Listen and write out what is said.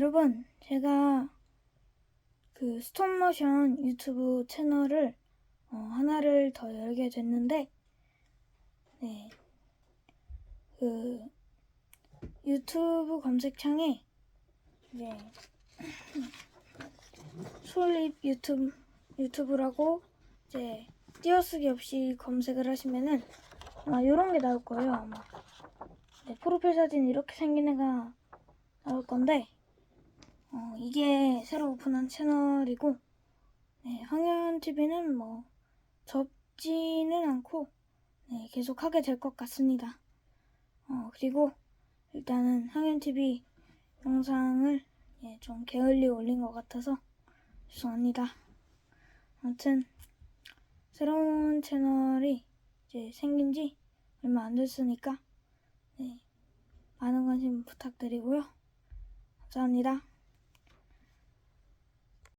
여러분, 제가 그 스톱모션 유튜브 채널을 어, 하나를 더 열게 됐는데, 네, 그 유튜브 검색창에 이제 솔립 유튜브 유튜브라고 이제 띄어쓰기 없이 검색을 하시면은 아마 이런 게 나올 거예요. 아마 네, 프로필 사진 이렇게 생긴 애가 나올 건데 어, 이게 새로 오픈한 채널이고 네, 황현 TV는 뭐 접지는 않고 네, 계속 하게 될 것 같습니다. 어, 그리고 일단은 황현 TV 영상을 예, 좀 게을리 올린 것 같아서 죄송합니다. 아무튼 새로운 채널이 이제 생긴 지 얼마 안 됐으니까 네, 많은 관심 부탁드리고요. 감사합니다.